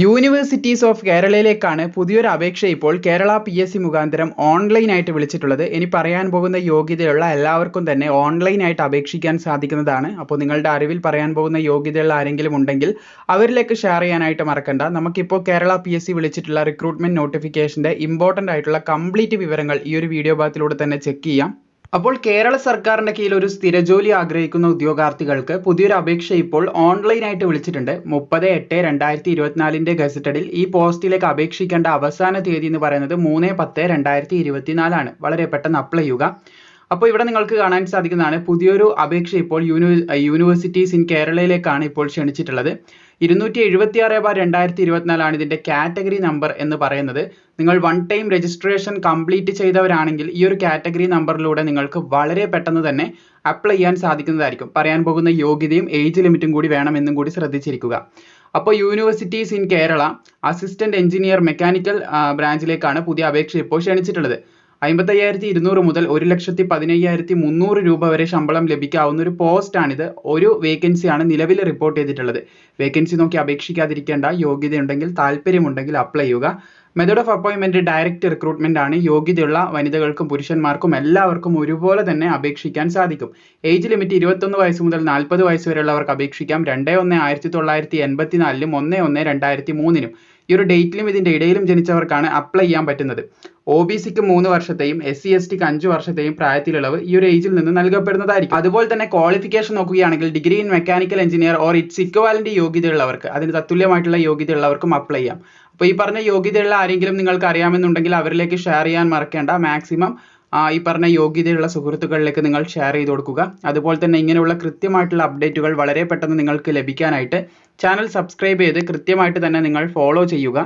Universities of കേരളയിലേക്കാണ് പുതിയൊരു അപേക്ഷ ഇപ്പോൾ കേരള പി എസ് സി മുഖാന്തരം ഓൺലൈനായിട്ട് വിളിച്ചിട്ടുള്ളത്. ഇനി പറയാൻ പോകുന്ന യോഗ്യതയുള്ള എല്ലാവർക്കും തന്നെ ഓൺലൈനായിട്ട് അപേക്ഷിക്കാൻ സാധിക്കുന്നതാണ്. അപ്പോൾ നിങ്ങളുടെ അറിവിൽ പറയാൻ പോകുന്ന യോഗ്യതയുള്ള ആരെങ്കിലും ഉണ്ടെങ്കിൽ അവരിലേക്ക് ഷെയർ ചെയ്യാനായിട്ട് മറക്കണ്ട. നമുക്കിപ്പോൾ കേരള പി എസ് സി വിളിച്ചിട്ടുള്ള റിക്രൂട്ട്മെന്റ് നോട്ടിഫിക്കേഷന്റെ ഇമ്പോർട്ടന്റ് ആയിട്ടുള്ള കംപ്ലീറ്റ് വിവരങ്ങൾ ഈ ഒരു വീഡിയോ ഭാഗത്തിലൂടെ തന്നെ ചെക്ക് ചെയ്യാം. അപ്പോൾ കേരള സർക്കാരിന്റെ കീഴിൽ ഒരു സ്ഥിരജോലി ആഗ്രഹിക്കുന്ന ഉദ്യോഗാർത്ഥികൾക്ക് പുതിയൊരു അപേക്ഷ ഇപ്പോൾ ഓൺലൈനായിട്ട് വിളിച്ചിട്ടുണ്ട്. മുപ്പത് എട്ട് രണ്ടായിരത്തി ഇരുപത്തിനാലിന്റെ ഗസറ്റഡിൽ ഈ പോസ്റ്റിലേക്ക് അപേക്ഷിക്കേണ്ട അവസാന തീയതി എന്ന് പറയുന്നത് മൂന്ന് പത്ത് രണ്ടായിരത്തി ഇരുപത്തിനാലാണ്. വളരെ പെട്ടെന്ന് അപ്ലൈ ചെയ്യുക. അപ്പോൾ ഇവിടെ നിങ്ങൾക്ക് കാണാൻ സാധിക്കുന്നതാണ് പുതിയൊരു അപേക്ഷ ഇപ്പോൾ യൂണി യൂണിവേഴ്സിറ്റീസ് ഇൻ കേരളയിലേക്കാണ് ഇപ്പോൾ ക്ഷണിച്ചിട്ടുള്ളത്. ഇരുന്നൂറ്റി എഴുപത്തി ആറ് ബാർ രണ്ടായിരത്തി ഇരുപത്തിനാലാണ് ഇതിന്റെ കാറ്റഗറി നമ്പർ എന്ന് പറയുന്നത്. നിങ്ങൾ വൺ ടൈം രജിസ്ട്രേഷൻ കംപ്ലീറ്റ് ചെയ്തവരാണെങ്കിൽ ഈ ഒരു കാറ്റഗറി നമ്പറിലൂടെ നിങ്ങൾക്ക് വളരെ പെട്ടെന്ന് തന്നെ അപ്ലൈ ചെയ്യാൻ സാധിക്കുന്നതായിരിക്കും. പറയാൻ പോകുന്ന യോഗ്യതയും ഏജ് ലിമിറ്റും കൂടി വേണമെന്നും കൂടി ശ്രദ്ധിച്ചിരിക്കുക. അപ്പോൾ universities in Kerala assistant engineer mechanical ബ്രാഞ്ചിലേക്കാണ് പുതിയ അപേക്ഷ ഇപ്പോൾ ക്ഷണിച്ചിട്ടുള്ളത്. അമ്പത്തയ്യായിരത്തി ഇരുന്നൂറ് മുതൽ ഒരു ലക്ഷത്തി പതിനയ്യായിരത്തി മുന്നൂറ് രൂപ വരെ ശമ്പളം ലഭിക്കാവുന്ന ഒരു പോസ്റ്റാണിത്. ഒരു വേക്കൻസിയാണ് നിലവിൽ റിപ്പോർട്ട് ചെയ്തിട്ടുള്ളത്. വേക്കൻസി നോക്കി അപേക്ഷിക്കാതിരിക്കേണ്ട യോഗ്യതയുണ്ടെങ്കിൽ താല്പര്യമുണ്ടെങ്കിൽ അപ്ലൈ ചെയ്യുക. മെത്തേഡ് ഓഫ് അപ്പോയിൻമെന്റ് ഡയറക്റ്റ് റിക്രൂട്ട്മെന്റ് ആണ്. യോഗ്യതയുള്ള വനിതകൾക്കും പുരുഷന്മാർക്കും എല്ലാവർക്കും ഒരുപോലെ തന്നെ അപേക്ഷിക്കാൻ സാധിക്കും. ഏജ് ലിമിറ്റ് ഇരുപത്തൊന്ന് വയസ്സ് മുതൽ നാൽപ്പത് വയസ്സ് വരെയുള്ളവർക്ക് അപേക്ഷിക്കാം. രണ്ട് ഒന്ന് ആയിരത്തി തൊള്ളായിരത്തി എൺപത്തിനാലിലും ഒന്ന് ഒന്ന് രണ്ടായിരത്തി മൂന്നിനും ഈ ഒരു ഡേറ്റിലും ഇതിന്റെ ഇടയിലും ജനിച്ചവർക്കാണ് അപ്ലൈ ചെയ്യാൻ പറ്റുന്നത്. ഒ ബി സിക്ക് മൂന്ന് വർഷത്തെയും എസ് സി എസ് ടിക്ക് അഞ്ച് വർഷത്തെയും പ്രായത്തിലുള്ളവ് ഈ ഒരു ഏജിൽ നിന്ന് നൽകപ്പെടുന്നതായിരിക്കും. അതുപോലെ തന്നെ ക്വാളിഫിക്കേഷൻ നോക്കുകയാണെങ്കിൽ degree in mechanical engineer or its equivalent യോഗ്യതയുള്ളവർക്ക് അതിന് തത്തുല്യമായിട്ടുള്ള യോഗ്യതയുള്ളവർക്കും അപ്ലൈ ചെയ്യാം. അപ്പോൾ ഈ പറഞ്ഞ യോഗ്യതയുള്ള ആരെങ്കിലും നിങ്ങൾക്ക് അറിയാമെന്നുണ്ടെങ്കിൽ അവരിലേക്ക് ഷെയർ ചെയ്യാൻ മറക്കേണ്ട. മാക്സിമം ഈ പറഞ്ഞ യോഗ്യതയുള്ള സുഹൃത്തുക്കളിലേക്ക് നിങ്ങൾ ഷെയർ ചെയ്ത് കൊടുക്കുക. അതുപോലെ തന്നെ ഇങ്ങനെയുള്ള കൃത്യമായിട്ടുള്ള അപ്ഡേറ്റുകൾ വളരെ പെട്ടെന്ന് നിങ്ങൾക്ക് ലഭിക്കാനായിട്ട് ചാനൽ സബ്സ്ക്രൈബ് ചെയ്ത് കൃത്യമായിട്ട് തന്നെ നിങ്ങൾ ഫോളോ ചെയ്യുക.